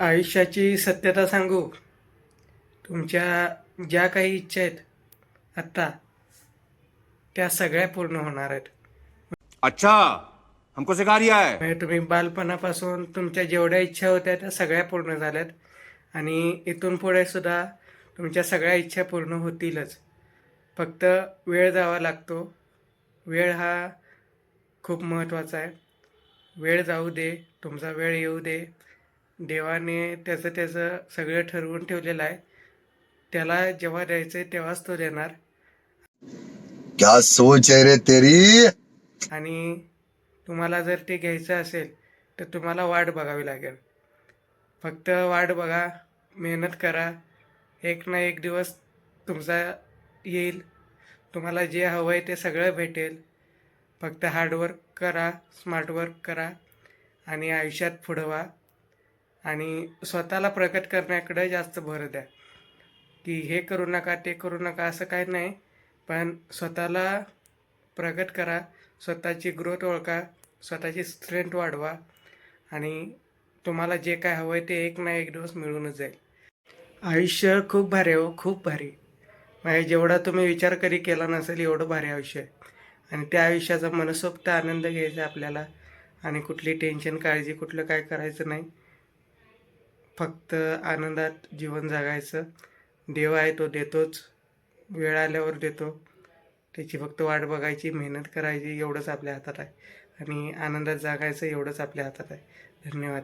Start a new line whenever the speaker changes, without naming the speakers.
आयुष्याची सत्यता सांगू? तुमच्या ज्या काही इच्छा आहेत आत्ता त्या सगळ्या पूर्ण होणार आहेत.
अच्छा हमको सिखा रिया है
म्हणजे तुम्ही बालपणापासून तुमच्या जेवढ्या इच्छा होत्या त्या सगळ्या पूर्ण झाल्यात. आणि इथून पुढे सुद्धा तुमच्या सगळ्या इच्छा पूर्ण होतीलच. फक्त वेळ जावा लागतो. वेळ हा खूप महत्त्वाचा आहे. वेळ जाऊ दे तुमचा वेळ येऊ दे. देवाने त्याचं त्याचं सगळं ठरवून ठेवलेलं आहे. त्याला जेव्हा द्यायचं आहे तेव्हाच तो देणार.
क्या सोच है रे तेरी?
आणि तुम्हाला जर ते घ्यायचं असेल तर तुम्हाला वाट बघावी लागेल. फक्त वाट बघा मेहनत करा. एक ना एक दिवस तुमचा येईल. तुम्हाला जे हवं आहे ते सगळं भेटेल. फक्त हार्डवर्क करा स्मार्टवर्क करा. आणि आयुष्यात पुढं व्हा. आणि स्वतःला प्रकट करण्याकडे जास्त भर द्या. की हे करू नका ते करू नका असं काही नाही. पण स्वतःला प्रकट करा स्वतःची ग्रोथ ओळखा स्वतःची स्ट्रेंथ वाढवा आणि तुम्हाला जे काय हवं आहे ते एक ना एक दिवस मिळूनच जाईल. आयुष्य खूप भारी आहे हो खूप भारी. म्हणजे जेवढा तुम्ही विचार कधी केला नसेल एवढं भारी आयुष्य आहे. आणि त्या आयुष्याचा मनसोक्त आनंद घ्यायचा आहे आपल्याला आणि कुठली टेन्शन काळजी कुठलं काय करायचं नाही. फक्त आनंदात जीवन जगायचं. देव आहे तो देतोच. वेळ आल्यावर देतो. त्याची फक्त वाट बघायची मेहनत करायची एवढंच आपल्या हातात आहे. आणि आनंदात जगायचं एवढंच आपल्या हातात आहे. धन्यवाद.